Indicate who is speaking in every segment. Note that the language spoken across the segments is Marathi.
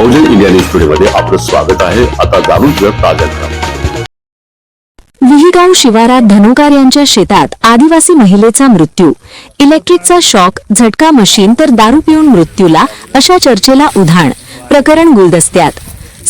Speaker 1: बहुजन इंडिया न्यूज टुडे मध्ये आपलं स्वागत आहे. आता जाणून घेऊया ताज्या
Speaker 2: विहिगाव शिवारात धनुकार यांच्या शेतात आदिवासी महिलेचा मृत्यू. इलेक्ट्रिकचा शॉक झटका मशीन तर दारू पिऊन मृत्यूला अशा चर्चेला उधाण. प्रकरण गुलदस्त्यात.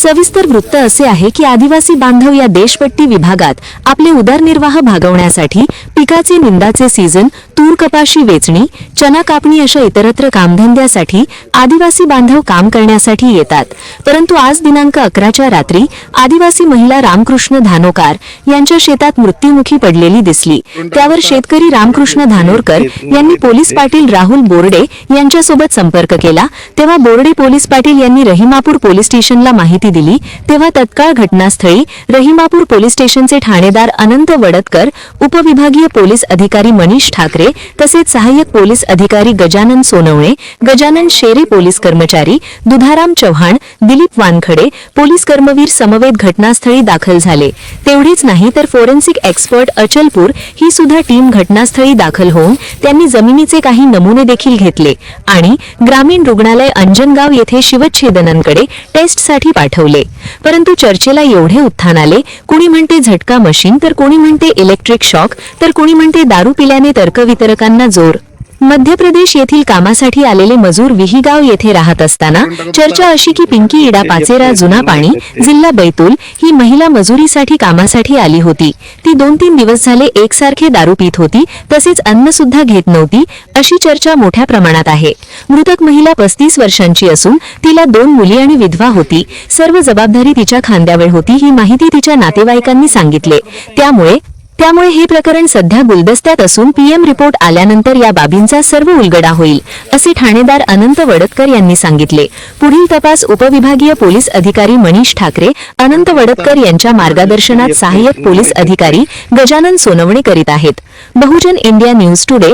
Speaker 2: सविस्तर वृत्त असे आहे की आदिवासी बांधव या देशपट्टी विभागात आपले उदरनिर्वाह भागवण्यासाठी पिकाचे निंदाचे सीझन तूर कपाशी वेचणी चना कापणी अशा इतरत्र कामधंद्यासाठी आदिवासी बांधव काम करण्यासाठी येतात. परंतु आज दिनांक अकराच्या रात्री आदिवासी महिला रामकृष्ण धानोकार यांच्या शेतात मृत्युमुखी पडलेली दिसली. त्यावर शेतकरी रामकृष्ण धानोरकर यांनी पोलीस पाटील राहुल बोर्डे यांच्यासोबत संपर्क केला. तेव्हा बोर्डे पोलीस पाटील यांनी रहिमापूर पोलीस स्टेशनला माहिती दिली तेव्हा तत्काळ घटनास्थळी रहिमापूर पोलीस स्टेशनचे ठाणेदार अनंत वडतकर उपविभागीय पोलीस अधिकारी मनीष ठाकरे तसेच सहाय्यक पोलीस अधिकारी गजानन सोनवणे गजानन शेरे पोलीस कर्मचारी दुधाराम चव्हाण दिलीप वानखडे पोलीस कर्मवीर समवेत घटनास्थळी दाखल झाले. तेवढेच नाही तर फोरेन्सिक एक्सपर्ट अचलपूर ही सुद्धा टीम घटनास्थळी दाखल होऊन त्यांनी जमिनीचे काही नमुने देखील घेतले आणि ग्रामीण रुग्णालय अंजनगाव येथे शिवच्छेदनांकडे टेस्टसाठी पाठवले. परंतु चर्चेला एवढे उत्थान आले कुणी म्हणते झटका मशीन तर कोणी म्हणते इलेक्ट्रिक शॉक तर कोणी म्हणते दारू पिल्याने तर्कवितरकांना जोर. मध्य प्रदेश येथील कामासाठी आलेले मजूर विहिगाव येथे राहत असताना चर्चा अशी की पिंकी इडा पाचेरा जुना पाणी जिल्हा बैतूल ही महिला मजुरीसाठी कामासाठी आली होती. ती दोन तीन दिवस झाले एकसारखे दारू पित होती तसेच अन्न सुद्धा घेत नव्हती अशी चर्चा मोठ्या प्रमाणात आहे. मृतक महिला पस्तीस वर्षांची असून तिला दोन मुली आणि विधवा होती. सर्व जबाबदारी तिच्या खांद्यावर होती ही माहिती तिच्या नातेवाईकांनी सांगितले. त्यामुळे त्यामुळे हे प्रकरण सध्या गुलदस्त्यात असून पीएम रिपोर्ट आल्यानंतर या बाबींचा सर्व उलगडा होईल असे ठाणेदार अनंत वडतकर यांनी सांगितले. पुढील तपास उपविभागीय पोलीस अधिकारी मनीष ठाकरे अनंत वडतकर यांच्या मार्गदर्शनात सहाय्यक पोलीस अधिकारी गजानन सोनवणे करीत आहेत. बहुजन इंडिया न्यूज टुडे